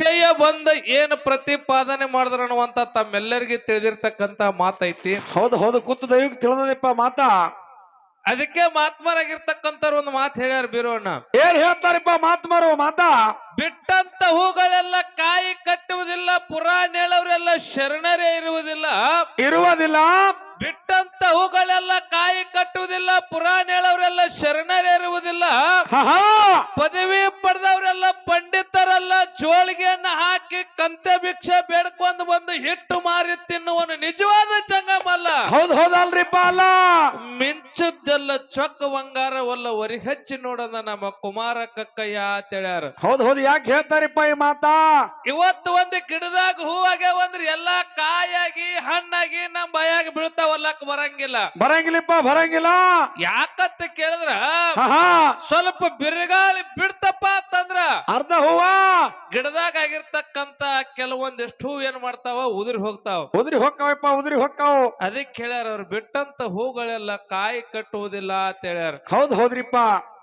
ವಿಷಯ ಬಂದ ಏನು ಪ್ರತಿಪಾದನೆ ಮಾಡಿದ್ರ ಅನ್ನುವಂತ ತಮ್ಮೆಲ್ಲರಿಗೆ ತಿಳಿದಿರ್ತಕ್ಕಂತ ಮಾತೈತಿ. ಹೌದು ಹೌದು ಕೂತು ದೈವಕ್ಕೆ ತಿಳಿದದಪ್ಪ ಮಾತಾ. ಅದಕ್ಕೆ ಮಾತ್ಮರಾಗಿರ್ತಕ್ಕಂಥವ್ರು ಒಂದು ಮಾತು ಹೇಳ್ಯಾರ ಬೀರೋಣ ಏನ್ ಹೇಳ್ತಾರಪ್ಪ ಮಾತ್ಮರು ಮಾತಾ? ಬಿಟ್ಟಂತ ಹೂಗಳೆಲ್ಲ ಕಾಯಿ ಕಟ್ಟುವುದಿಲ್ಲ ಪುರಾಣ ಹೇಳೋರೆಲ್ಲ ಶರಣರೇ ಇರುವುದಿಲ್ಲ. ಇರುವುದಿಲ್ಲ. ಬಿಟ್ಟಂತ ಹೂಗಳೆಲ್ಲ ಕಾಯಿ ಕಟ್ಟುವುದಿಲ್ಲ ಪುರಾಣ ಹೇಳೋರೆಲ್ಲ ಶರಣರೇ ಇರುವುದಿಲ್ಲ. ಪದವಿ ಜೋಳಿಗೆಯನ್ನ ಹಾಕಿ ಕಂತೆ ಭಿಕ್ಷೆ ಬೇಡ್ಕೊಂಡು ಬಂದು ಹಿಟ್ಟು ಮಾರಿ ತಿನ್ನುವನು ನಿಜವಾದ ಚಂಗಮಲ್ಲ. ಹೌದು ಹೌದಲ್ರಿಪ್ಪ ಅಲ್ಲ ಮಿಂಚದ್ದೆಲ್ಲ ಚೊಕ್ಕ ಬಂಗಾರವಲ್ಲ ಒರಿ ಹಚ್ಚಿ ನೋಡದ ನಮ್ಮ ಕುಮಾರ ಕಕ್ಕಯ್ಯ ಅಂತ ಹೇಳ್ಯಾರ. ಹೌದು ಹೌದು ಯಾಕೆ ಹೇಳ್ತಾರಿಪ್ಪ ಈ ಮಾತಾ? ಇವತ್ತು ಒಂದು ಗಿಡದಾಗ ಹೂವಾಗೆ ಅಂದ್ರೆ ಎಲ್ಲಾ ಕಾಯಾಗಿ ಹಣ್ಣಾಗಿ ನಮ್ ಬಯಾಗಿ ಬೀಳ್ತಾವಲ್ಲಕ್ ಬರಂಗಿಲ್ಲ? ಬರಂಗಿಲ್ಲಪ್ಪ ಬರಂಗಿಲ್ಲ. ಯಾಕಂತ ಕೇಳಿದ್ರ? ಹಾ ಸ್ವಲ್ಪ ಬಿರುಗಾಳಿ ಬಿಡ್ತಪ್ಪ ಅಂತಂದ್ರ. ಅರ್ಧ ಹೂವಾ. ಗಿಡದಾಗ ಆಗಿರ್ತಕ್ಕಂತ ಕೆಲವೊಂದಿಷ್ಟು ಹೂ ಏನ್ ಮಾಡ್ತಾವ? ಉದುರಿ ಹೋಗ್ತಾವ. ಉದ್ರಿ ಹೊಕ್ಕಾವಪ್ಪ ಉದ್ರಿ ಹೊಕ್ಕಾವು ಅದಕ್ಕೆ ಹೇಳ್ಯಾರ ಅವ್ರು ಬಿಟ್ಟಂತ ಹೂಗಳೆಲ್ಲ ಕಾಯಿ ಕಟ್ಟುವುದಿಲ್ಲ ಅಂತ ಹೇಳ್ಯಾರ. ಹೌದು ಹೋದ್ರಿಪ್ಪ.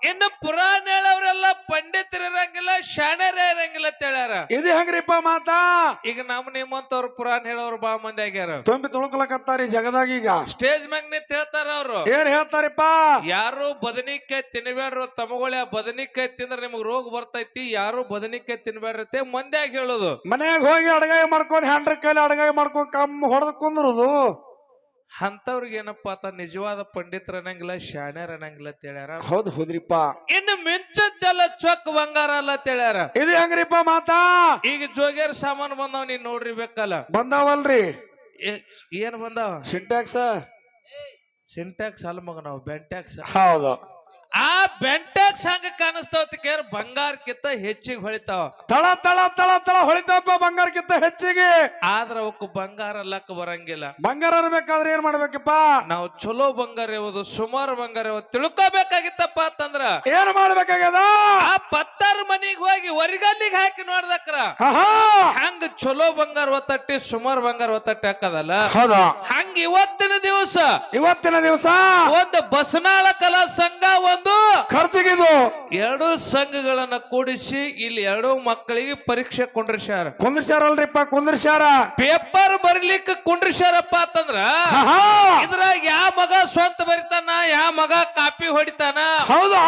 ಇನ್ನು ಪುರಾಣ ಹೇಳೋರೆಲ್ಲ ಪಂಡಿತರು ಇರಂಗಿಲ್ಲ ಶಾಣರೇ ಇರಂಗಿಲ್ಲ ಅಂತ ಹೇಳ್ಯಾರ. ಇದು ಹೆಂಗ್ರಿಪ್ಪ ಮಾತಾ? ಈಗ ನಮ್ ನಿಮ್ಮಂತವ್ರು ಪುರಾಣ ಹೇಳೋರು ಬಾ ಮಂದಿ ಆಗ್ಯಾರ. ತುಂಬಿ ತುಳುಕಲಕತ್ತಾರ ಈ ಜಗದಾಗ ಈಗ. ಸ್ಟೇಜ್ ಮ್ಯಾಗ ನಿಂತ ಹೇಳ್ತಾರ ಅವ್ರು. ಏನ್ ಹೇಳ್ತಾರಪ್ಪ? ಯಾರು ಬದನಿಕಾಯಿ ತಿನ್ಬೇಡ್ರು ತಮಗೊಳ ಬದನಿಕಾಯಿ ತಿಂದ್ರೆ ನಿಮಗ್ ರೋಗ ಬರ್ತೈತಿ ಯಾರು ಬದನಿಕಾಯಿ ತಿನ್ಬೇಡ್ರತೆ ಮಂದ್ಯಾಗ ಹೇಳೋದು. ಮನ್ಯಾಗ ಹೋಗಿ ಅಡಗಾಯಿ ಮಾಡ್ಕೊಂಡು ಹ್ಯಾಂಡ್ರ ಕೈಲಿ ಅಡಗಾಯಿ ಮಾಡ್ಕೊಂಡು ಕಮ್ಮಿ ಹೊಡೆದ್ ಕುಂದ್ರುದು. ಅಂತವ್ರಿಗೆ ಏನಪ್ಪಾ ಆತ ನಿಜವಾದ ಪಂಡಿತರ ಅನ್ನಂಗಿಲ್ಲ ಶಾಣ್ಯರ್ ಅನ್ನಂಗಿಲ್ಲ ಅಂತ ಹೇಳ್ಯಾರ. ಹೌದು ಹೌದ್ರಿಪ್ಪ. ಇನ್ನು ಮಿಂಚದ್ದೆಲ್ಲ ಚೊಕ್ ಬಂಗಾರ ಅಲ್ಲ ಅಂತ ಹೇಳ್ಯಾರ. ಇದು ಹೆಂಗ್ರಿಪ್ಪ ಮಾತಾ? ಈಗ ಜೋಗ್ಯಾರ ಸಾಮಾನು ಬಂದಾವ ನೀನ್ ನೋಡ್ರಿ ಬೇಕಲ್ಲ. ಬಂದಾವಲ್ರಿ? ಏ- ಏನ್ ಬಂದಾವ? ಸಿಂಟ್ಯಾಕ್ಸ್? ಸಿಂಟ್ಯಾಕ್ಸ್ ಅಲ್ಲ ಮಗ ನಾವು ಬೆಂಟ್ಯಾಕ್ಸ್. ಹೌದು. ಆ ಬೆಂಟ್ಯಾಕ್ಸ್ ಹಂಗ ಕಾಣಿಸ್ತಾವ ಕೇರ್ ಬಂಗಾರಕ್ಕಿಂತ ಹೆಚ್ಚಿಗೆ ಹೊಳಿತಾವ. ತಳ ತಳ ತಳ ತಳ ಹೊಳಿತಾವಪ್ಪ ಬಂಗಾರಕ್ಕಿಂತ ಹೆಚ್ಚಿಗೆ. ಆದ್ರ ಅವಕ್ಕೆ ಬಂಗಾರ ಲಕ್ಕ ಬರಂಗಿಲ್ಲ. ಬಂಗಾರ ಇರ್ಬೇಕಾದ್ರೆ ಏನ್ ಮಾಡ್ಬೇಕಪ್ಪ? ನಾವು ಚಲೋ ಬಂಗಾರ ಯಾವುದು ಸುಮಾರು ಬಂಗಾರ ಇರೋದು ತಿಳ್ಕೊಬೇಕಾಗಿತ್ತಪ್ಪ ಅಂತಂದ್ರ ಏನ್ ಮಾಡ್ಬೇಕಾಗ್ಯದ? ಆ ಪತ್ತಾರ ಮನಿಗ್ ಹೋಗಿ ಹೊರಗಲ್ಲಿಗೆ ಹಾಕಿ ನೋಡ್ದಕ್ರ ಹಂಗ ಚಲೋ ಬಂಗಾರ ಒತ್ತಟ್ಟಿ ಸುಮಾರು ಬಂಗಾರ ಒತ್ತಟ್ಟಿ ಹಾಕದಲ್ಲ? ಹೌದಾ? ಹಂಗ ಇವತ್ತಿನ ದಿವಸ ಇವತ್ತಿನ ದಿವಸ ಒಂದು ಬಸನಾಳ ಕಲಾ ಸಂಘ ಒಂದು ಖರ್ಚಿಗಿದು ಎರಡು ಸಂಘಗಳನ್ನ ಕೂಡಿಸಿ ಇಲ್ಲಿ ಎರಡು ಮಕ್ಕಳಿಗೆ ಪರೀಕ್ಷೆ ಕುಂಡ್ರಿಸ್ಯಾರ. ಕುಂದ್ರಸ್ಯಾರಲ್ರಿಪ್ಪ ಕುಂದ್ರಸ್ಯಾರ. ಪೇಪರ್ ಬರ್ಲಿಕ್ಕೆ ಕುಂಡ್ರಿಸ್ಯಾರಪ್ಪ ಅಂತಂದ್ರ ಮಗ ಸ್ವಂತ ಬರಿತಾನ ಯಾವ ಮಗ ಕಾಪಿ ಹೊಡಿತಾನ ಹೌದಾ?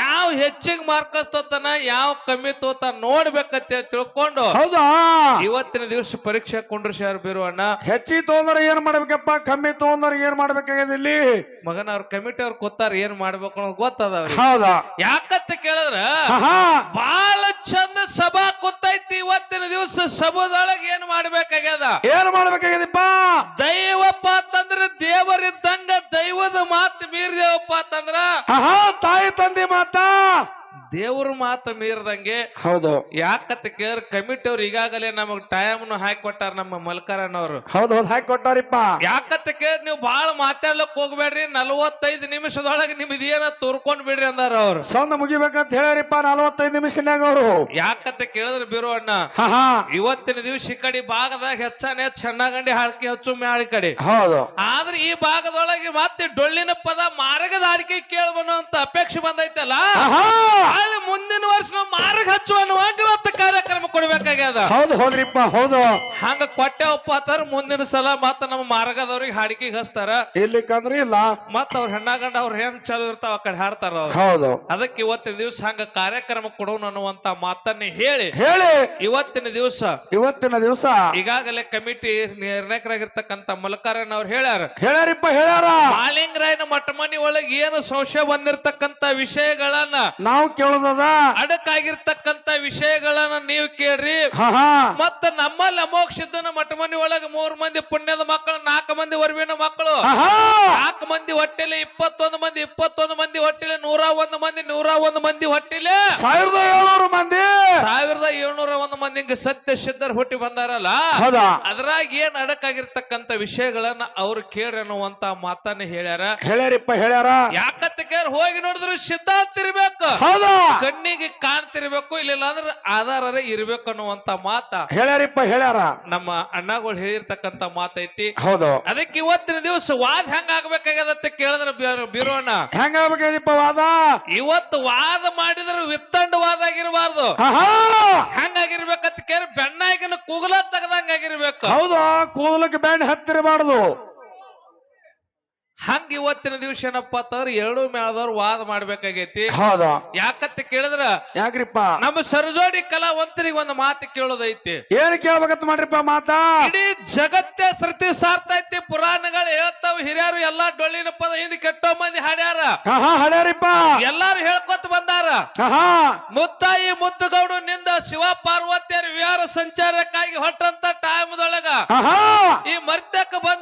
ಯಾವ ಹೆಚ್ಚಿಗೆ ಮಾರ್ಕಸ್ ತೋತಾನ ಯಾವ ಕಮ್ಮಿ ತೋತಾನ ನೋಡ್ಬೇಕಂತ ಹೇಳಿ ತಿಳ್ಕೊಂಡು ಹೌದಾ? ಇವತ್ತಿನ ದಿವಸ ಪರೀಕ್ಷೆ ಕುಂಡ್ರಿಸ್ಯಾರ ಬೀರುವಣ್ಣ. ಹೆಚ್ಚಿ ತಗೊಂಡ್ರ ಏನ್ ಮಾಡ್ಬೇಕಪ್ಪ? ಕಮ್ಮಿ ತಗೊಂಡ್ರ ಏನ್ ಮಾಡ್ಬೇಕಾಗ್ಯದ ಇಲ್ಲಿ? ಮಗನ ಅವ್ರ ಕಮಿಟಿ ಅವ್ರು ಕೊತ್ತಾರ ಏನ್ ಮಾಡ್ಬೇಕು ಅನ್ನೋದು ಗೊತ್ತದ ಹೌದಾ? ಯಾಕಂತ ಕೇಳಿದ್ರ ಹಾ ಬಹಳ ಚಂದ ಸಭಾ ಕೂತೈತಿ ಇವತ್ತಿನ ದಿವಸ ಸಭಾದೊಳಗೆ ಏನ್ ಮಾಡ್ಬೇಕಾಗ್ಯದ? ಏನ್ ಮಾಡ್ಬೇಕಾಗ್ಯದಪ್ಪ? ದೈವಪ್ಪ ದೇವರಿದ್ದಂಗ ದೈವದ ಮಾತು ಮೀರಿದೇವಪ್ಪ ಅಂತಂದ್ರ ಆಹಾ ತಾಯಿ ತಂದೆ ಮಾತಾ? ದೇವ್ರ ಮಾತು ಮೀರದಂಗೆ ಹೌದು. ಯಾಕಂತ ಕೇಳ ಕಮಿಟಿ ಅವ್ರು ಈಗಾಗಲೇ ನಮಗ್ ಟೈಮ್ ಹಾಕಿ ಕೊಟ್ಟಾರ ನಮ್ಮ ಮಲ್ಕರಣ್ಣವ್ರು. ಹೌದು ಹೌದು ಹಾಕಿ ಕೊಟ್ಟಾರಿಪ್ಪ. ಯಾಕಂತ ಕೇಳಿ ನೀವು ಬಾಳ ಮಾತಾಡ್ಲಕ್ ಹೋಗ್ಬೇಡ್ರಿ ನಲವತ್ತೈದು ನಿಮಿಷದೊಳಗೆ ನಿಮ್ದು ಏನ ತೋರ್ಕೊಂಡ್ ಬಿಡ್ರಿ ಅಂದಾರ ಅವ್ರು. ಸಂದ ಮುಗಿಬೇಕಂತ ಹೇಳ್ಯಾರಿಪ್ಪ ನಲವತ್ತೈದು ನಿಮಿಷನ್ಯಾಗ ಅವರು. ಯಾಕಂತ ಕೇಳಿದ್ರೆ ಬೀರು ಅಣ್ಣ? ಇವತ್ತಿನ ದಿವಸ ಈ ಕಡೆ ಭಾಗದಾಗ ಹೆಚ್ಚಾನೆ ಹೆಚ್ಚು ಚೆನ್ನಾಗಂಡಿ ಹಾಡ್ಕೆ ಹಚ್ಚು ಮ್ಯಾಳಿ ಕಡೆ. ಹೌದು. ಆದ್ರೆ ಈ ಭಾಗದೊಳಗೆ ಮತ್ತೆ ಡೊಳ್ಳಿನ ಪದ ಮಾರ್ಗದ ಹಾಡಿಕೆ ಕೇಳಬನ್ನು ಅಂತ ಅಪೇಕ್ಷೆ ಬಂದೈತಲ್ಲ? ಮುಂದಿನ ವರ್ಷ ನಾವು ಮಾರ್ಗ ಹಚ್ಚುವ ಕೊಡ್ಬೇಕಾಗ್ಯದ ಹೌದು ಹೋದ್ರಿಪ್ಪ ಹೌದು. ಹಂಗ ಕೊಟ್ಟೆವಪ್ಪ ಅಂತಾರ ಮುಂದಿನ ಸಲ ಮತ್ತ ನಮ್ಮ ಮಾರ್ಗದವ್ರಿಗೆ ಹಾಡಿಕೆ ಹಚ್ತಾರ. ಇರ್ಲಿಕ್ಕಂದ್ರೆ ಇಲ್ಲ. ಮತ್ತ ಅವ್ರ ಹೆಣ್ಣಾಗಂಡ ಅವ್ರ ಹೆಂಗ್ ಚಲೋ ಇರ್ತಾವ ಆ ಕಡೆ ಹಾಡ್ತಾರ ಅವ್ರು. ಹೌದು. ಅದಕ್ಕೆ ಇವತ್ತಿನ ದಿವಸ ಹಂಗ ಕಾರ್ಯಕ್ರಮ ಕೊಡೋಣ ಅನ್ನುವಂತ ಮಾತನ್ನ ಹೇಳಿ. ಹೇಳಿ. ಇವತ್ತಿನ ದಿವಸ. ಇವತ್ತಿನ ದಿವಸ. ಈಗಾಗಲೇ ಕಮಿಟಿ ನಿರ್ಣಾಯಕರಾಗಿರ್ತಕ್ಕಂತ ಮಲಕಾರನ್ ಅವ್ರು ಹೇಳ್ಯಾರ. ಹೇಳ್ಯಾರಿಪ್ಪ ಹೇಳ್ಯಾರ. ಮಾಲಿಂಗರಾಯನ ಮಠ ಮನಿ ಒಳಗೆ ಏನು ಸಂಶಯ ಬಂದಿರತಕ್ಕಂತ ವಿಷಯಗಳನ್ನ ನಾವು ಕೇಳೋದದ. ಅಡಕಾಗಿರ್ತಕ್ಕಂತ ವಿಷಯಗಳನ್ನ ನೀವು ಕೇಳ್ರಿ. ಮತ್ತ ನಮ್ಮಲ್ಲಿ ಅಮೋಘ ಸಿದ್ದನ ಮಠ ಮನಿ ಒಳಗ ಮೂರ್ ಮಂದಿ ಪುಣ್ಯದ ಮಕ್ಕಳು ನಾಲ್ಕು ಮಂದಿ ವರ್ವಿನ ಮಕ್ಕಳು. ಹಾ ನಾಲ್ಕು ಮಂದಿ ಹೊಟ್ಟೆಲೆ ಇಪ್ಪತ್ತೊಂದು ಮಂದಿ ಇಪ್ಪತ್ತೊಂದು ಮಂದಿ ಹೊಟ್ಟೆಲೆ ನೂರ ಒಂದು ಮಂದಿ ನೂರ ಒಂದು ಮಂದಿ ಹೊಟ್ಟೆಲೆ. ಸಾವಿರದ ಸಾವಿರದ ಏಳ್ನೂರ ಒಂದು ಮಂದಿ ಹಿಂಗ ಸತ್ಯ ಸಿದ್ಧರ್ ಹುಟ್ಟಿ ಬಂದಾರಲ್ಲ ಅದ್ರಾಗ ಏನ್ ಅಡಕಾಗಿರ್ತಕ್ಕಂತ ವಿಷಯಗಳನ್ನ ಅವ್ರು ಕೇಳ್ರಿ ಅನ್ನುವಂತ ಮಾತನ್ನ ಹೇಳ್ಯಾರ. ಹೇಳ್ಯಾರಿಪ್ಪ ಹೇಳ್ಯಾರ? ಯಾಕತ್ತ ಕೇಳಿ ಹೋಗಿ ನೋಡಿದ್ರು ಸಿದ್ಧಾಂತ ಇರ್ಬೇಕು. ಕಣ್ಣಿಗೆ ಕಾಣ್ತಿರ್ಬೇಕು ಇಲ್ಲ ಅಂದ್ರೆ ಆಧಾರರೇ ಇರ್ಬೇಕು ಅನ್ನುವಂತ ಮಾತ. ಹೇಳ್ಯಾರಿಪ್ಪ ಹೇಳ್ಯಾರ? ನಮ್ಮ ಅಣ್ಣಗಳು ಹೇಳಿರ್ತಕ್ಕಂತ ಮಾತೈತಿ ಹೌದು. ಅದಕ್ಕೆ ಇವತ್ತಿನ ದಿವಸ ವಾದ ಹೆಂಗ ಆಗ್ಬೇಕಾಗ್ಯದತ್ತ ಕೇಳಿದ್ರೆ ಬಿರೋಣ ಹೆಂಗ ಆಗ್ಬೇಕಾಗಿದಪ್ಪ ವಾದ? ಇವತ್ತು ವಾದ ಮಾಡಿದ್ರೆ ವಿತ್ತಂಡ ವಾದ ಆಗಿರಬಾರ್ದು. ಹಂಗಾಗಿರ್ಬೇಕಂತ ಕೇಳಿ ಬೆಣ್ಣಾಗಿನ ಕೂದಲ ತೆಗದಂಗ ಆಗಿರ್ಬೇಕು ಹೌದಾ ಕೂದಲಕ್ಕೆ ಬೆಣ್ಣೆ ಹತ್ತಿರಬಾರ್ದು. ಹಂಗ ಇವತ್ತಿನ ದಿವಸ ಏನಪ್ಪ ಅಂತಂದ್ರ ಎರಡು ಮೇಳದವ್ರು ವಾದ ಮಾಡ್ಬೇಕಾಗೈತಿ. ಯಾಕತ್ತ ಯಾಕಂತ ಕೇಳಿದ್ರ? ಯಾಕ್ರಿಪ್ಪ? ನಮ್ಮ ಸರ್ಜೋಡಿ ಕಲಾವಂತರಿಗೆ ಒಂದು ಮಾತು ಕೇಳೋದೈತಿ. ಏನ್ ಕೇಳ್ಬೇಕಂತ ಮಾಡ್ರಿಪ್ಪ ಮಾತಾ? ಇಡೀ ಜಗತ್ತೇ ಸೃತಿ ಸಾರ್ತೈತಿ ಪುರಾಣಗಳು ಹೇಳ್ತಾವ ಹಿರಿಯರು ಎಲ್ಲಾ ಡೊಳ್ಳಿನ ಪದ ಹಿಂದೆ ಕೆಟ್ಟೋ ಮಂದಿ ಹಾಡ್ಯಾರ. ಹಾ ಹಳ್ಯಾರಿಪ್ಪ ಎಲ್ಲಾರು ಹೇಳ್ಕೊತ ಬಂದಾರ. ಮುತ್ತಾಯಿ ಮುದ್ದುಗೌಡು ನಿಂದ ಶಿವ ಪಾರ್ವತಿಯರ ವಿಹಾರ ಸಂಚಾರಕ್ಕಾಗಿ ಹೊಟ್ಟಂತ ಟೈಮ್ದೊಳಗ ಈ ಮರ್ತ್ಯಕ್ಕೆ ಬಂದ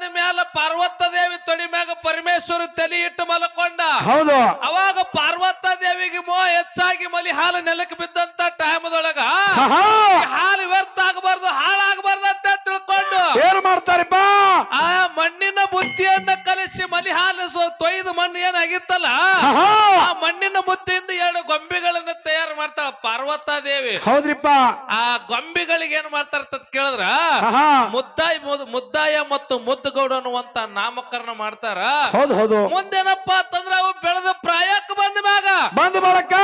ಹೌದು. ಅವಾಗ ಪಾರ್ವತ ದೇವಿಗೆ ಮೋ ಹೆಚ್ಚಾಗಿ ಮಲಿ ಹಾಲು ನೆಲಕ್ಕೆ ಬಿದ್ದಂತ ಟೈಮ್ದೊಳಗ ಹಾಲು ವ್ಯರ್ಥ ಆಗಬಾರ್ದು ಹಾಳಾಗಬಾರ್ದು ಅಂತ ತಿಳ್ಕೊಂಡು ಏನ್ ಮಾಡ್ತಾರಿಪ್ಪ ಆ ಮಣ್ಣಿನ ಬುತ್ತಿಯನ್ನ ಕಲಿಸಿ ಮಲಿ ಹಾಲು ತೊಯ್ದು ಮಣ್ಣು ಏನಾಗಿತ್ತಲ್ಲ ಆ ಮಣ್ಣಿನ ಬುತ್ತಿಯಿಂದ ಎರಡು ತಯಾರು ಮಾಡ್ತಾಳ ಪಾರ್ವತ ದೇವಿ ಹೌದ್ರಿಪ್ಪ. ಆ ಗೊಂಬೆಗಳಿಗೆ ಏನ್ ಮಾಡ್ತಾರ ಕೇಳಿದ್ರ? ಮುದ್ದಾಯ ಮುದ್ದಾಯಿ ಮತ್ತು ಮುದ್ದುಗೌಡ ಅನ್ನುವಂತ ನಾಮಕರಣ ಮಾಡ್ತಾರ. ಹೌದು ಹೌದು. ಮುಂದೇನಪ್ಪ ಅಂತಂದ್ರ ಅವು ಬೆಳೆದ ಪ್ರಾಯಕ್ಕೆ ಬಂದ ಮ್ಯಾಗ. ಬಂದ ಬಳಕ.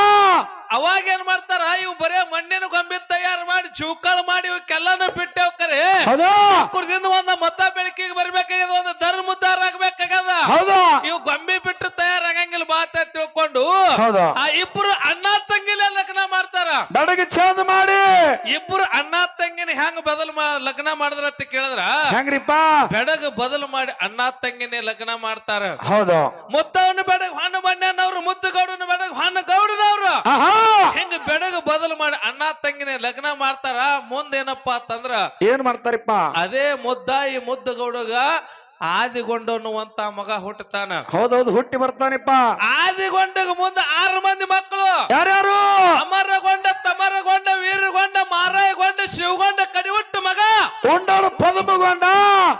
ಅವಾಗ ಏನ್ ಮಾಡ್ತಾರ? ಇವು ಬರೇ ಮಣ್ಣಿನ ಗೊಂಬೆ ತಯಾರು ಮಾಡಿ ಚೂಕಾಳ ಮಾಡಿ ಇವಕ್ಕೆಲ್ಲಾನು ಬಿಟ್ಟೆವ್ ಕರೆ. ಕುರ್ದಿಂದ ಒಂದ ಮತ ಬೆಳಕಿಗೆ ಬರ್ಬೇಕಾಗ್ಯದ ಒಂದು ಧರ್ಮ ಉದ್ದಾರ ಆಗ್ಬೇಕಾಗದ ಇವು ಗೊಂಬೆ ಬಿಟ್ಟು ತಯಾರಾಗಂಗಿಲ್ಲ ಬಾತ ತಿಳ್ಕೊಂಡು ಆ ಇಬ್ರು ಮಾಡ್ತಾರ ಚೇಂಜ್ ಮಾಡಿ. ಇಬ್ರು ಅಣ್ಣ ತಂಗಿನ ಹೆಂಗ್ ಬದಲು ಲಗ್ನ ಮಾಡಿದ್ರ ಅಂತ ಕೇಳಿದ್ರ? ಹೆಂಗ್ರಿಪ್ಪ? ಬೆಡಗ್ ಬದಲು ಮಾಡಿ ಅಣ್ಣ ತಂಗಿನೇ ಲಗ್ನ ಮಾಡ್ತಾರ. ಹೌದು. ಮುದ್ದವನ ಬೆಡಗ್ ಹೊಣ್ಣ ಬಣ್ಣನವ್ರು ಮುತ್ತುಗೌಡನ ಬೆಡಗ್ ಹೊಣ್ಣ ಗೌಡನವ್ರು. ಹೆಂಗ ಬೆಡಗ್ ಬದಲು ಮಾಡಿ ಅಣ್ಣ ತಂಗಿನೇ ಲಗ್ನ ಮಾಡ್ತಾರ? ಮುಂದೇನಪ್ಪಾ ಅಂತಂದ್ರ ಏನ್ ಮಾಡ್ತಾರಿಪ್ಪ? ಅದೇ ಮುದ್ದಾಯಿ ಮುದ್ದುಗೌಡಗ ಆದಿಗೊಂಡ ಅನ್ನುವಂತ ಮಗ ಹುಟ್ಟತಾನ ಹೌದೌದು ಹುಟ್ಟಿ ಬರ್ತಾನಪ್ಪ. ಆದಿಗೊಂಡಗ ಮುಂದೆ ಆರು ಮಂದಿ ಮಕ್ಕಳು. ಯಾರ್ಯಾರು? ಅಮರಗೊಂಡ ತಮರಗೊಂಡ ವೀರಗೊಂಡ ಮಾರಾಯಗೊಂಡ ಶಿವಗೊಂಡ ಕಡಿವಟ್ಟ ಮಗ. ಉಂಡಾಡ ಪದಮಗೊಂಡ.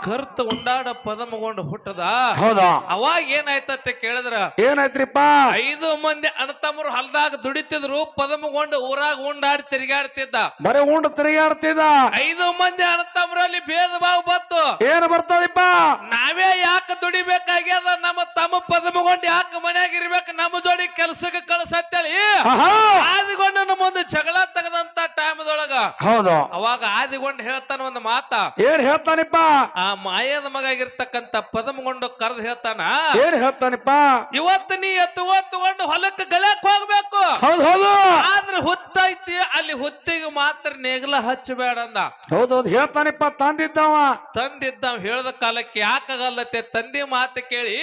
ಕರ್ತ ಉಂಡಾಡ ಪದಮಗೊಂಡ ಹುಟ್ಟದ. ಹೌದಾ? ಅವಾಗ ಏನಾಯ್ತತ್ತೆ ಕೇಳಿದ್ರ? ಏನಾಯ್ತ್ರಿಪ್ಪ? ಐದು ಮಂದಿ ಅಣ್ಣತಮ್ಮರು ಹೊಲದಾಗ ದುಡಿತಿದ್ರು ಪದಮಗೊಂಡ ಊರಾಗ ಉಂಡಾಡಿ ತಿರುಗಾಡ್ತಿದ್ದ. ಬರೀ ಉಂಡು ತಿರುಗಾಡ್ತಿದ್ದ. ಐದು ಮಂದಿ ಅಣ್ಣತಮ್ಮರಲ್ಲಿ ಭೇದ ಭಾವ ಬಂತು. ಏನ್ ಬರ್ತಾದಿಪ್ಪ? ನಾವೇ ಯಾಕೆ ದುಡಿಬೇಕಾಗ್ಯದ? ನಮ್ಮ ತಮ್ಮ ಪದಮಗೊಂಡು ಯಾಕೆ ಮನ್ಯಾಗ ಇರ್ಬೇಕು? ನಮ್ಮ ಜೋಡಿ ಕೆಲ್ಸಕ್ಕೆ ಕಳ್ಸತ್ತೇಳಿ ಆಹಾ! ನಮ್ಮ ಮುಂದೆ ಜಗಳ ಟೈಮ್ದೊಳಗ ಹೌದು. ಅವಾಗ ಆದಿಗೊಂಡು ಹೇಳ್ತಾನ ಒಂದು ಮಾತ. ಏನ್ ಹೇಳ್ತಾನಿಪ್ಪ? ಆ ಮಾಯದ ಮಗ ಆಗಿರ್ತಕ್ಕಂತ ಪದಮಗೊಂಡು ಕರೆದು ಹೇಳ್ತಾನ. ಏನ್ ಹೇಳ್ತಾನಿಪ್ಪ? ಇವತ್ತು ನೀ ಎತ್ತುವ ತಗೊಂಡು ಹೊಲಕ್ಕೆ ಗಲಕ್ ಹೋಗ್ಬೇಕು. ಹೌದು ಹೌದು. ಆದ್ರೆ ಹುತ್ತೈತಿ ಅಲ್ಲಿ ಹುತ್ತಿಗೆ ಮಾತ್ರ ನೇಗಲ ಹಚ್ಚಬೇಡ ಅಂದ. ಹೌದೌದು ಹೇಳ್ತಾನಿಪ್ಪ ತಂದಿದ್ದವ. ತಂದಿದ್ದ ಹೇಳದ ಕಾಲಕ್ಕೆ ಯಾಕಾಗಲ್ಲತ್ತೆ? ತಂದಿ ಮಾತು ಕೇಳಿ.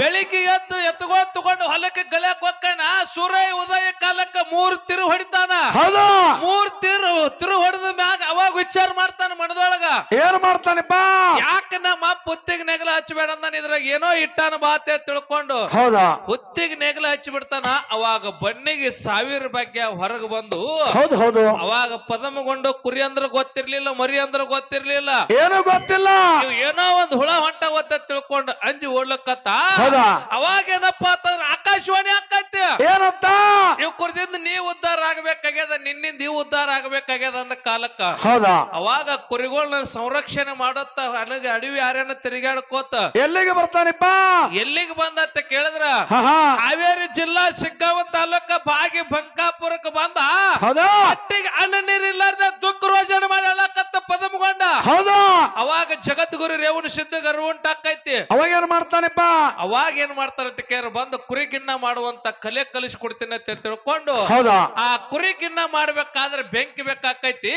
ಬೆಳಿಗ್ಗೆ ಎದ್ದು ಎತ್ತುಗೋ ತಗೊಂಡು ಹೊಲಕ್ಕೆ ಗಲಕ್ ಹೋಗ್ತಾನ ಸೂರ್ಯ ಉದಯ ಕಾಲಕ್ಕೆ ಮೂರ್ತಿರು ಹೊಡಿತಾನ. ಹೌದು. ಮೂರ್ ತಿರು ತಿರು ಹೊಡೆದ ಮ್ಯಾಗ ಅವಾಗ ವಿಚಾರ ಮಾಡ್ತಾನ ಮನದೊಳಗ. ಏನ್ ಮಾಡ್ತಾನಪ್ಪ? ಯಾಕ ನಮ್ಮ ಅಪ್ಪ ಹುತ್ತಿಗೆ ನೆಗಲ ಹಚ್ಚಬೇಡ ಅಂದಾನ ಇದ್ರಾಗ ಏನೋ ಇಟ್ಟಾನ ಬಾತೆ ತಿಳ್ಕೊಂಡು ಹೌದಾ? ಹುತ್ತಿಗೆ ನೆಗಲ ಹಚ್ಚಿ ಬಿಡ್ತಾನ ಅವಾಗ ಬಣ್ಣಿಗೆ ಸಾವಿರ ಬಗ್ಗೆ ಹೊರಗೆ ಬಂದು ಹೌದು ಹೌದು. ಅವಾಗ ಪದಮಗೊಂಡು ಕುರಿ ಅಂದ್ರ ಗೊತ್ತಿರ್ಲಿಲ್ಲ ಮರಿ ಅಂದ್ರ ಗೊತ್ತಿರ್ಲಿಲ್ಲ. ಏನು ಗೊತ್ತಿಲ್ಲ? ಇವ್ ಏನೋ ಒಂದ್ ಹುಳ ಹೊಂಟ ಗೊತ್ತ ತಿಳ್ಕೊಂಡು ಅಂಜಿ ಓಡ್ಲಕ್ಕತ್ತ? ಹೌದಾ? ಅವಾಗ ಏನಪ್ಪಾ ಅಂತಂದ್ರ ಆಕಾಶವಾಣಿ ಆಕೈತಿ ಏನಂತ? ನೀವು ಕುರಿದಿಂದ ನೀವ್ ಉದ್ಧಾರ ಆಗ್ಬೇಕಾಗ್ಯದ ನಿನ್ನಿಂದ ನೀವು ಉದ್ಧಾರ ಆಗ್ಬೇಕಾಗ್ಯದ ಅಂದ ಕಾಲಕ್ಕ. ಹೌದಾ? ಅವಾಗ ಕುರಿಗಳನ್ನ ಸಂರಕ್ಷಣೆ ಮಾಡತ್ತ ಅಲ್ಲಿಗೆ ಅಡವಿ ಯಾರೇನ ತಿರುಗಾಡ್ಕೋತ. ಎಲ್ಲಿಗೆ ಬರ್ತಾನಿಪ್ಪ? ಎಲ್ಲಿಗೆ ಬಂದತ್ತ ಕೇಳಿದ್ರ? ಹಾವೇರಿ ಜಿಲ್ಲಾ ಸಿಗ್ಗಾವ ತಾಲೂಕ ಬಾಗಿ ಬಂಕಾಪುರಕ್ಕೆ ಬಂದ. ಹೌದಾ? ಹೊಟ್ಟಿಗೆ ಅನ್ನ ನೀರಿಲ್ಲಾರ್ದ ದುಃಖ ರೋಜನ ಮಾಡಿ ಅಳಕತ್ತ ಪದಮಗೊಂಡ. ಹೌದಾ? ಅವಾಗ ಜಗದ್ಗುರು ರೇವಣ ಸಿದ್ಧ ಗರ್ವಂಟಾಕೈತಿ ಅವಾಗ ಏನ್ ಮಾಡ್ತಾನಿಪ್ಪ? ಅವಾಗ ಏನ್ ಮಾಡ್ತಾರಂತ ಕೇಳ ಬಂದು ಕುರಿ ಗಿನ್ನ ಮಾಡುವಂತ ಕಲೆ ಕಲಿಸ್ಕೊಡ್ತೀನಿ ಅಂತ ತಿಳ್ಕೊಂಡು ಹೌದಾ? ಆ ಕುರಿ ಗಿನ್ನ ಮಾಡ್ಬೇಕಾದ್ರೆ ಬೆಂಕಿ ಬೇಕಾಕೈತಿ.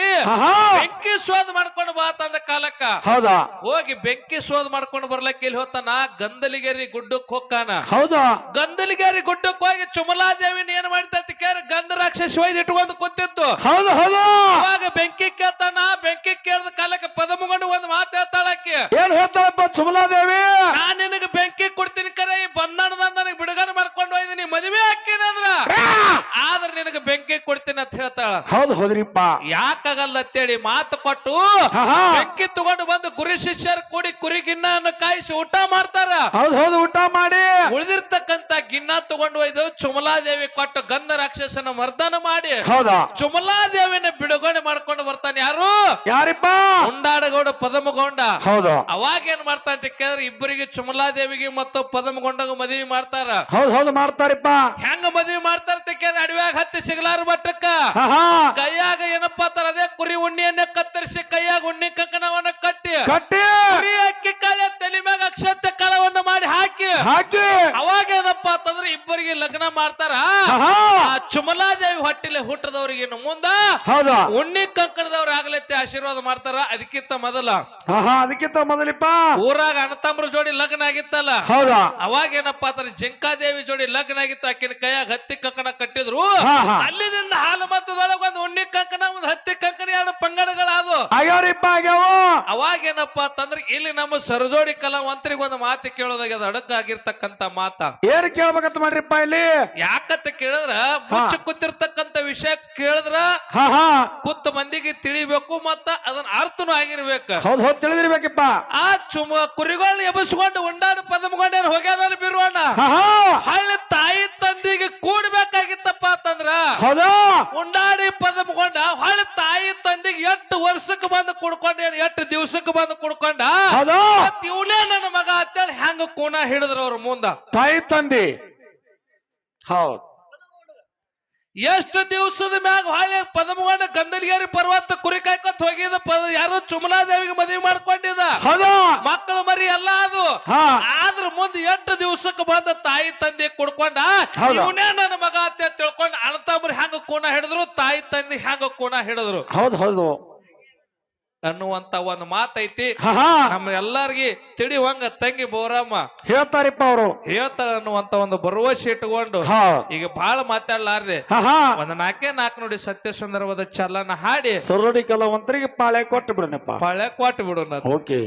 ಬೆಂಕಿ ಶೋಧ ಮಾಡ್ಕೊಂಡು ಬಾ ತಂದ ಕಾಲಕ್ಕ. ಹೌದಾ? ಹೋಗಿ ಬೆಂಕಿ ಶೋಧ ಮಾಡ್ಕೊಂಡು ಬರ್ಲಕ್ಕೆ ಇಲ್ಲಿ ಹೋತಾನ? ಗಂದಲಿಗೇರಿ ಗುಡ್ಡಕ್ಕೆ ಹೋಗ್ತಾನ. ಹೌದಾ? ಗಂದಲಿಗೇರಿ ಗುಡ್ಡಕ್ಕೆ ಹೋಗಿ ಚುಮಲಾದೇವಿನ ಏನ್ ಮಾಡ್ತೈತಿ ಕೇಳ? ಗಂಧ ರಾಕ್ಷಸ ಒಯ್ದು ಇಟ್ಕೊಂಡು ಕೂತಿತ್ತು. ಹೌದು ಹೌದು. ಅವಾಗ ಬೆಂಕಿ ಕೇಳ್ತಾನ? ಬೆಂಕಿ ಕೇಳ್ದ ಕಾಲಕ್ಕೆ ಪದಮಗೊಂಡು ಒಂದ್ ಮಾತು ಹೇಳ್ತಾಳಕ್ಕೆ ಏನ್ ಹೇಳ್ತಾಳಪ್ಪ ಚುಮಲಾದೇವಿ? ನಾನ್ ನಿನಗೆ ಬೆಂಕಿ ಕೊಡ್ತೀನಿ ಕರೆ ಈ ಬಂಧನದ ಅಂದ್ರ ಆದ್ರೆ ನಿನಗೆ ಬೆಂಕಿ ಕೊಡ್ತೀನಿ ಅಂತ ಹೇಳ್ತಾಳ. ಹೌದು ಹೌದ್ರಿಪ್ಪ. ಯಾಕಾಗಲ್ಲ ಅಂತೇಳಿ ಮಾತು ಕೊಟ್ಟು ಬೆಂಕಿ ತಗೊಂಡು ಬಂದು ಗುರಿ ಶಿಷ್ಯರು ಕೂಡಿ ಕುರಿ ಗಿನ್ನ ಕಾಯಿಸಿ ಊಟ ಮಾಡ್ತಾರ. ಹೌದು ಹೌದು ಊಟ ಮಾಡಿ. ಉಳಿದಿರ್ತಕ್ಕಂತ ಗಿನ್ನ ತಗೊಂಡು ಒಯ್ದು ಚುಮಲಾದೇವಿ ಕೊಟ್ಟು ಗಂಧ ರಾಕ್ಷಸನ ಮರ್ದನ ಮಾಡಿ. ಹೌದಾ? ಚುಮಲಾದೇವಿನ ಬಿಡುಗಡೆ ಮಾಡ್ಕೊಂಡು ಬರ್ತಾನೆ ಯಾರು? ಯಾರಿಪ್ಪ? ಉಂಡಾಡಗೌಡ ಪದಮಗೊಂಡ. ಹೌದು. ಅವಾಗ ಏನ್ ಮಾಡ್ತಾ ಅಂತ ಕೇಳಿದ್ರೆ ಇಬ್ಬರಿಗೆ ಚುಮಲಾದೇವಿಗೆ ಮತ್ತು ಪದಮಗೊಂಡಗ ಮದುವೆ ಮಾಡ್ತಾರ. ಹೌದು ಹೌದು ಮಾಡ್ತಾರಿಪ್ಪ. ಹೆಂಗ ಮದುವೆ ಮಾಡ್ತಾರ ಅಂತ ಕೇಳಿದ್ರೆ ಅಡವ್ಯಾಗ ಹತ್ತಿ ಸಿಗಲಾರ ಹಾ ಕೈಯಾಗ ಏನಪ್ಪಾ ತರ ಅದೇ ಕುರಿ ಉಣ್ಣಿಯನ್ನ ಕತ್ತರಿಸಿ ಕೈಯಾಗ ಉಣ್ಣಿ ಕಂಕಣವನ್ನ ಕಟ್ಟಿ. ಕಟ್ಟಿ. ಕುರಿ ಅಕ್ಕಿ ಕಾಲ ತಲೆ ಮ್ಯಾಗ ಅಕ್ಷತೆ ಕಾಲವನ್ನ ಮಾಡಿ ಹಾಕಿ. ಹಾಕಿ. ಅವಾಗ ಏನಪ್ಪಾ ಅಂತಂದ್ರೆ ಇಬ್ಬರಿಗೆ ಲಗ್ನ ಮಾಡ್ತಾರ. ಆ ಚುಮಲಾದೇವಿ ಹೊಟ್ಟೆಲೆ ಹುಟ್ಟದವ್ರಿಗೆ ಇನ್ನು ಮುಂದ ಹೌದಾ? ಉಣ್ಣಿ ಕಂಕಣದವ್ರು ಆಗ್ಲತ್ತೆ ಆಶೀರ್ವಾದ ಮಾಡ್ತಾರ. ಅದಕ್ಕಿಂತ ಮೊದಲ ಅದಕ್ಕಿಂತ ಮೊದಲಿಪ್ಪ? ಊರಾಗ ಅಣ್ಣತಮ್ಮರ ಜೋಡಿ ಲಗ್ನ ಆಗಿತ್ತಲ್ಲ? ಹೌದಾ? ಅವಾಗ ಏನಪ್ಪಾ ಅಂತಾರೆ ಜಿಂಕಾದೇವಿ ಜೋಡಿ ಲಗ್ನ ಆಗಿತ್ತು. ಆಕಿನ ಕೈಯಾಗ ಹತ್ತಿ ಕಂಕಣ ಕಟ್ಟಿದ್ರು. ಅಲ್ಲಿಂದ ಹಾ. ಅಲ್ಲಿದಿಂದ ಹಾಲು ಮತ್ತದೊಳಗ ಒಂದು ಉಣ್ಣಿ ಕಂಕಣ ಒಂದು ಹತ್ತಿ ಕಂಕಣ ಎರಡು ಪಂಗಡಗಳಾದವು. ಆಗ್ಯಾವ್ರಿಪ್ಪ ಆಗ್ಯಾವ? ಅವಾಗ ಏನಪ್ಪಾ ಅಂತಂದ್ರೆ ಇಲ್ಲಿ ನಮ್ಮ ಸರಜೋಡಿ ಕಲಾವಂತರಿಗೆ ಒಂದು ಮಾತು ಕೇಳೋದಾಗ ಅದು ಅಡಕಾಗಿರ್ತಕ್ಕಂತ ಮಾತ. ಏನ್ ಕೇಳ್ಬೇಕಂತ ಮಾಡ್ರಿಪ್ಪ ಇಲ್ಲಿ? ಯಾಕಂತ ಕೇಳಿದ್ರ ಮುಚ್ಚ ಕೂತಿರ್ತಕ್ಕಂತ ವಿಷಯ ಕೇಳಿದ್ರ ಹಾ ಹಾ. ಕುತ್ತ ಮಂದಿಗೆ ತಿಳಿಬೇಕು ಮತ್ತ ಅದನ್ನ ಅರ್ಥನೂ ಆಗಿರ್ಬೇಕು. ಹೌದು ಹೌದು ತಿಳಿದಿರ್ಬೇಕಪ್ಪ. ಆ ಚುಮ ಕುರಿಗಳನ್ನ ಎಬಸ್ಕೊಂಡು ಉಂಡಾಡ ಪದಮಗೊಂಡೇನು ಹೋಗ್ಯಾರ ಬಿರುವಣ್ಣ? ಹಳ್ಳಿ ತಾಯಿ ತಂದಿಗೆ ಕೂಡ್ಬೇಕಾಗಿತ್ತಪ್ಪ ಅಂತಂದ್ರ? ಹೌದಾ. ಉಂಡಾಡಿ ಪದಮಗೊಂಡ ಹಳ್ಳಿ ತಾಯಿ ತಂದಿಗೆ ಎಷ್ಟು ವರ್ಷಕ್ಕೆ ಬಂದು ಕುಡ್ಕೊಂಡ ಎಷ್ಟು ದಿವಸಕ್ಕೆ ಬಂದು ಕುಡ್ಕೊಂಡ? ಇವನೇ ನನ್ನ ಮಗ ಅಂತೇಳಿ ಹೆಂಗ ಕೂನ ಹಿಡಿದ್ರ ಅವ್ರ ಮುಂದ? ತಾಯಿ ತಂದಿ. ಹೌದ್. ಎಷ್ಟು ದಿವಸದ ಮ್ಯಾಗ ಹಾಳೆ ಪದಮಗೊಂಡ ಗಂದಲಗೇರಿ ಪರ್ವತ ಕುರಿ ಕಾಯ್ಕೊತ್ ಹೋಗಿದ ಪದ ಯಾರು ಚುಮಲಾದೇವಿಗೆ ಮದುವೆ ಮಾಡ್ಕೊಂಡಿದ ಹೌದಾ. ಮಕ್ಕಳು ಮರಿ ಎಲ್ಲ ಅದು. ಆದ್ರ ಮುಂದೆ ಎಂಟು ದಿವಸಕ್ಕೆ ಬಂದ ತಾಯಿ ತಂದೆ ಕುಡ್ಕೊಂಡ. ಇವನೇ ನನ್ನ ಮಗ ಅಂತ ತಿಳ್ಕೊಂಡ್ ಅಣ್ಣತಮ್ಮರು ಹೆಂಗ ಕೂಣ ಹಿಡಿದ್ರು ತಾಯಿ ತಂದೆ ಹೆಂಗ ಕೂಣ ಹಿಡಿದ್ರು. ಹೌದು ಹೌದು. ಅನ್ನುವಂತ ಒಂದು ಮಾತೈತಿ. ನಮ್ಮ ಎಲ್ಲಾರ್ಗಿ ತಿಳಿವಂಗ ತಂಗಿ ಬೋರಮ್ಮ. ಹೇಳ್ತಾರಿಪ್ಪ ಅವರು. ಹೇಳ್ತಾರ ಅನ್ನುವಂತ ಒಂದು ಭರವಸೆ ಇಟ್ಟುಕೊಂಡು ಈಗ ಬಹಳ ಮಾತಾಡ್ಲಾರ್ದೆ. ಒಂದ್ ನಾಲ್ಕೇ ನಾಲ್ಕು ನೋಡಿ ಸತ್ಯ ಸುಂದರವಾದ ಚಲನ ಹಾಡಿ. ಸರೋಡಿ ಕಲಾವಂತರಿಗೆ ಪಾಳೆ ಕೊಟ್ಟು ಬಿಡೋಣ ಪಾಳೆ ಕೊಟ್ಟು ಬಿಡೋಣ ಓಕೆ.